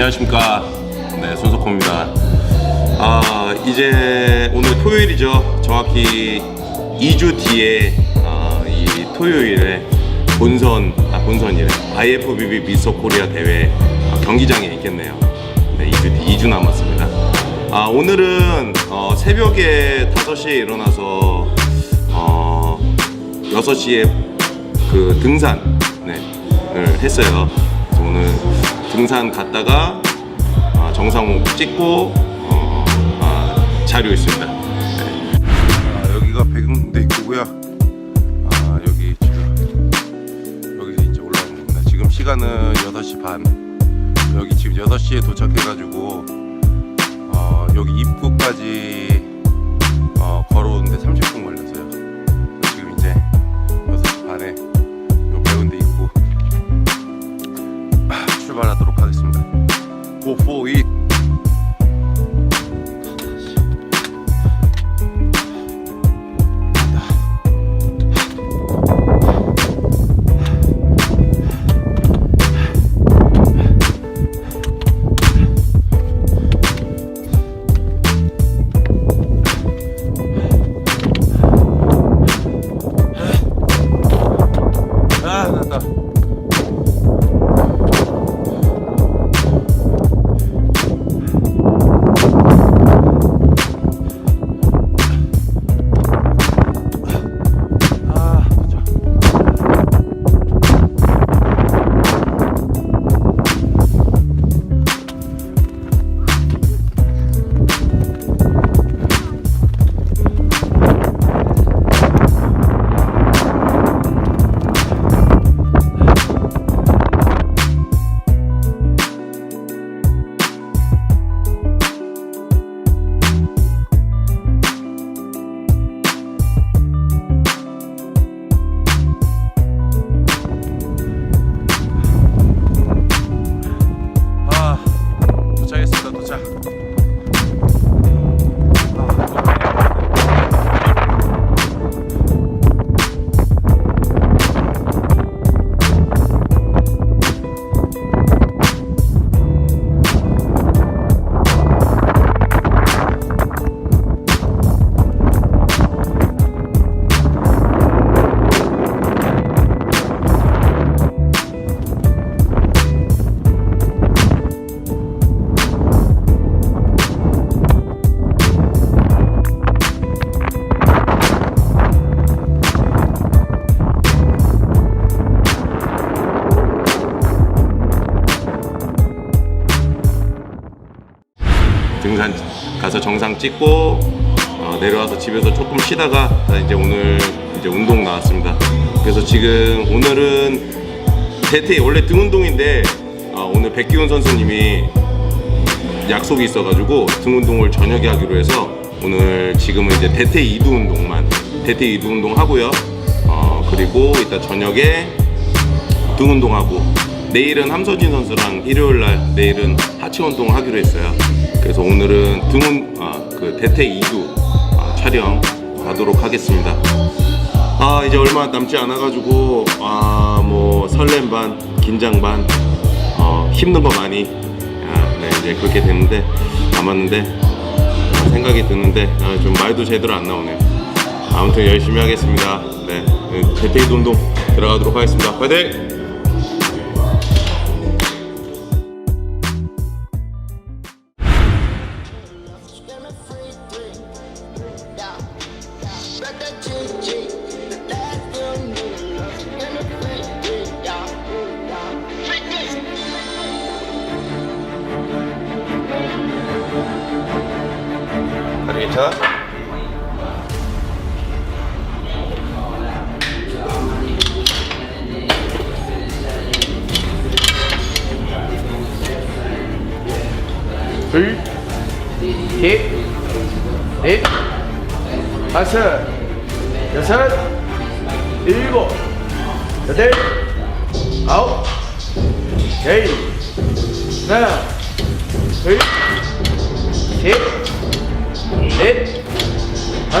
네. 안녕하십니까. 네, 손석호입니다. 아, 이제 오늘 토요일이죠. 정확히 2주 뒤에 아, 이 토요일에 본선, 아, 본선이래. IFBB 미스 코리아 대회 아, 경기장에 있겠네요. 네, 2주 뒤, 2주 남았습니다. 아, 오늘은 어, 새벽에 5시에 일어나서 어, 6시에 그 등산 네, 을 했어요. 오늘 등산 갔다가 아, 정상호 찍고 어, 아, 자료 있습니다. 네. 아, 여기가 백운대 입구고요. 아, 여기 지금 여기서 이제 올라오는 겁니다. 지금 시간은 6시 반. 여기 지금 6시에 도착해가지고 어, 여기 입구까지 찍고 어, 내려와서 집에서 조금 쉬다가 나 이제 오늘 이제 운동 나왔습니다. 그래서 지금 오늘은 대퇴 원래 등 운동인데 어, 오늘 백기훈 선수님이 약속이 있어가지고 등 운동을 저녁에 하기로 해서 오늘 지금은 이제 대퇴 이두 운동만 대퇴 이두 운동 하고요. 어, 그리고 이따 저녁에 등 운동하고 내일은 함서진 선수랑 일요일 날 내일은 하체 운동 하기로 했어요. 그래서 오늘은 등운 아, 그 대퇴 2두 아, 촬영 가도록 하겠습니다. 아 이제 얼마 남지 않아 가지고 아 뭐 설렘 반 긴장 반 어, 힘든 거 많이 아, 네 이제 그렇게 됐는데 남았는데 어, 생각이 드는데 아, 좀 말도 제대로 안 나오네요. 아무튼 열심히 하겠습니다. 네 대퇴 2두 운동 들어가도록 하겠습니다. 화이팅!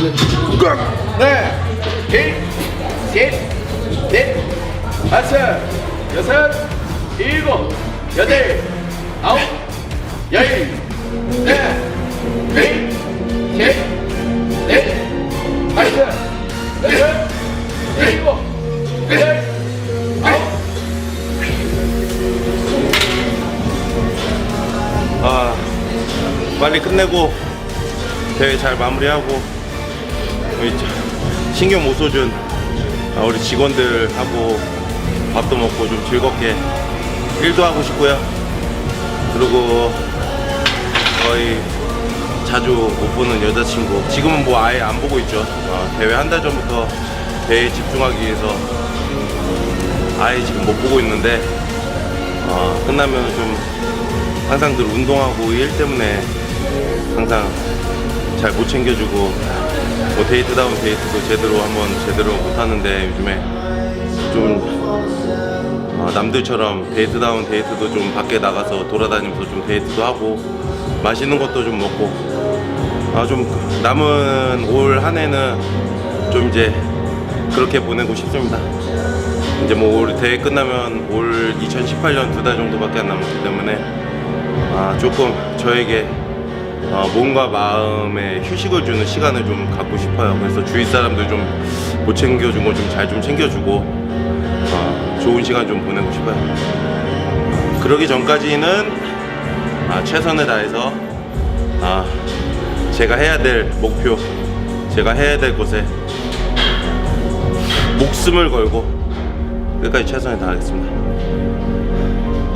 하나, 둘, 셋, 넷, 다섯, 여섯, 일곱, 여덟, 아홉, 열. 하나, 둘, 셋, 넷, 다섯, 여섯, 일곱, 여덟, 아홉. 아 빨리 끝내고 대회 잘 마무리하고 우리 저- 신경 못 써준 아, 우리 직원들하고 밥도 먹고 좀 즐겁게 일도 하고 싶고요. 그리고 거의 자주 못 보는 여자친구 지금은 뭐 아예 안 보고 있죠. 어, 대회 한 달 전부터 대회에 집중하기 위해서 아예 지금 못 보고 있는데 어, 끝나면 좀 항상 늘 운동하고 일 때문에 항상 잘 못 챙겨주고 뭐 데이트다운 데이트도 제대로 한번 제대로 못 하는데 요즘에 좀 어, 남들처럼 데이트다운 데이트도 좀 밖에 나가서 돌아다니면서 좀 데이트도 하고 맛있는 것도 좀 먹고 아 좀 남은 올 한 해는 좀 이제 그렇게 보내고 싶습니다. 이제 뭐 올 대회 끝나면 올 2018년 두 달 정도밖에 안 남았기 때문에 아 조금 저에게 어, 몸과 마음에 휴식을 주는 시간을 좀 갖고 싶어요. 그래서 주위 사람들 좀 못 챙겨준 거 좀 잘 좀 챙겨주고 어, 좋은 시간 좀 보내고 싶어요. 그러기 전까지는 아, 최선을 다해서 아, 제가 해야 될 목표, 제가 해야 될 곳에 목숨을 걸고 끝까지 최선을 다하겠습니다.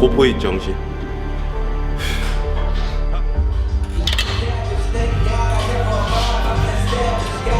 고포입 정신.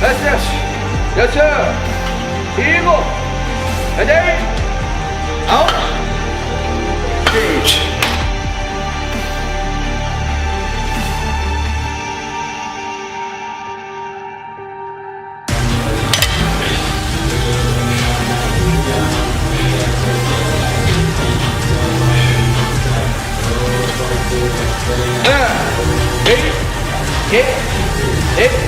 다섯, 여섯, 일곱, 여덟, 아홉, 열. 하나, 둘, 셋, 넷,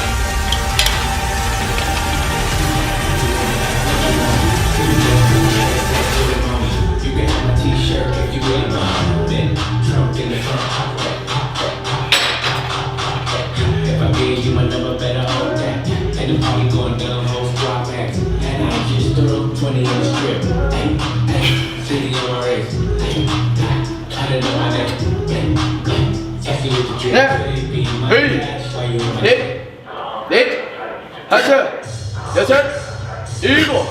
jerk if you ain't mobbing. Drunk in the front. If I gave you my number, better hold that. And the party going down, whole squad back. And I just threw 20 in the strip. Hey, hey, city on my race. Hey, I don't know my name. Hey, hey, fuck you with the drip. Yeah. Hey, 넷, 넷, 다섯, 여섯, 일곱,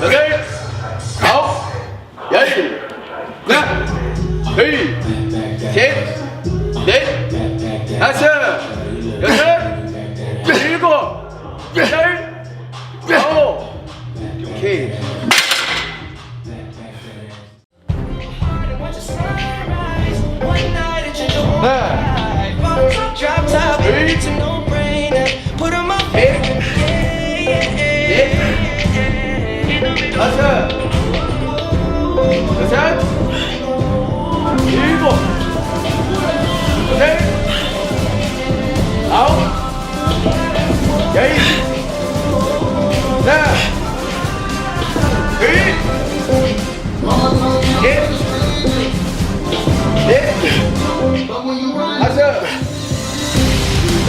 여덟, 아홉, 열. 하나, 둘, 셋, 넷, 다섯, 여섯, 일곱, 여덟, 아홉. 오케이. 다섯, 여섯,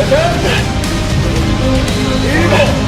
여섯, 일곱,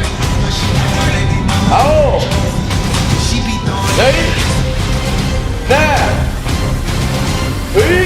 아홉, 열, 하나, 둘,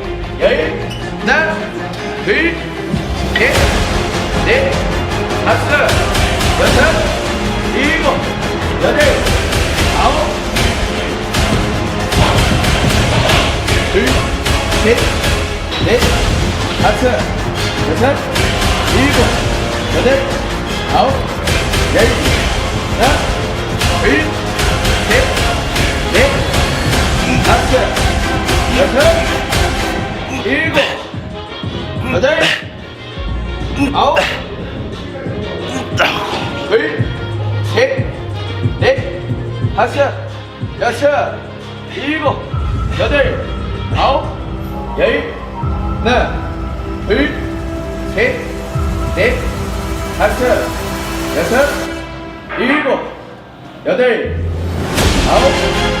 열, 하나, 둘, 셋, 넷, 다섯, 여섯, 일곱, 여덟, 아홉, 둘, 셋, 넷, 다섯, 여섯, 일곱, 여덟, 아홉, 열, 하나, 둘, 셋, 넷, 다섯, 여섯, 일곱, 여덟, 아홉, 둘, 셋, 넷, 다섯, 여섯, 일곱, 여덟, 아홉, 열, 하나, 둘, 셋, 넷, 다섯, 여섯, 일곱, 여덟, 아홉,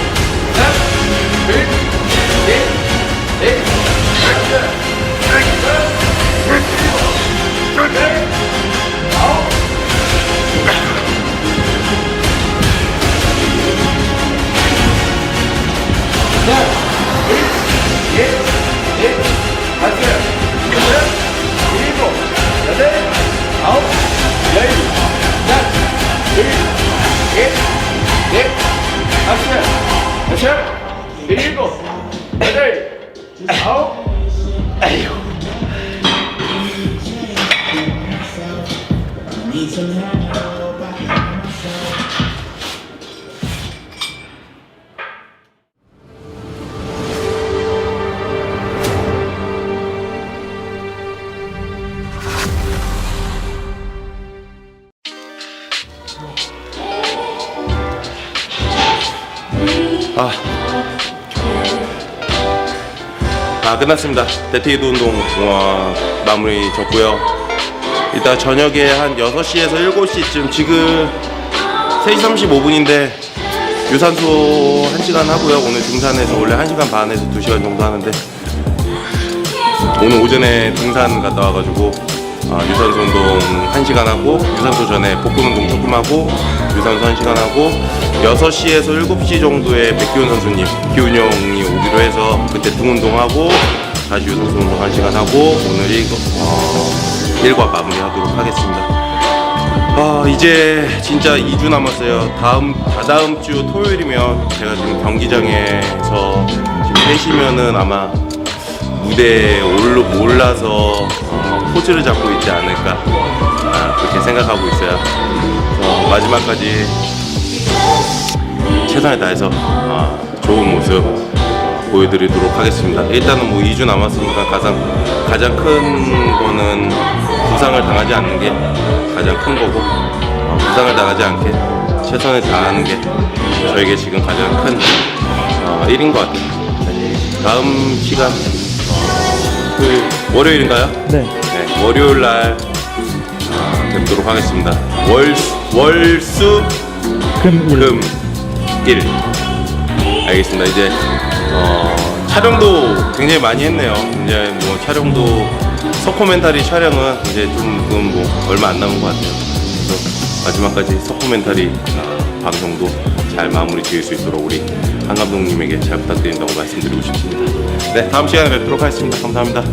아. 아 끝났습니다. 데트이드 운동 와, 마무리 졌고요. 이따 저녁에 한 6시에서 7시쯤 지금 3시 35분인데 유산소 1시간 하고요. 오늘 등산에서 원래 1시간 반에서 2시간 정도 하는데 오늘 오전에 등산 갔다 와가지고 아, 유산소 운동 1시간 하고 유산소 전에 복근 운동 조금 하고 유산소 1시간 하고 6시에서 7시 정도에 백기훈 선수님 기훈 형이 오기로 해서 그때 등 운동하고 다시 유산소 운동 1시간 하고 오늘 일과, 어, 일과 마무리하도록 하겠습니다 아 이제 진짜 2주 남았어요. 다음 다다음 주 토요일이면 제가 지금 경기장에서 지금 3시면은 아마 무대에 올라, 올라서 어, 포즈를 잡고 있지 않을까 아, 그렇게 생각하고 있어요. 그래서 마지막까지 최선을 다해서 아, 좋은 모습 어, 보여드리도록 하겠습니다. 일단은 뭐 2주 남았으니까 가장 가장 큰 거는 부상을 당하지 않는 게 가장 큰 거고 어, 부상을 당하지 않게 최선을 다하는 게 저에게 지금 가장 큰 어, 일인 것 같아요. 다음 시간 그 월요일인가요? 네. 네, 월요일 날 어, 뵙도록 하겠습니다. 월 월 수 금 일. 금1 알겠습니다. 이제 어, 촬영도 굉장히 많이 했네요. 이제 뭐 촬영도 서코멘터리 촬영은 이제 좀 그건 뭐 얼마 안 남은 것 같아요. 그래서 마지막까지 서코멘터리 어, 방송도 잘 마무리 지을 수 있도록 우리 한 감독님에게 잘 부탁드린다고 말씀드리고 싶습니다. 네, 다음 시간에 뵙도록 하겠습니다. 감사합니다.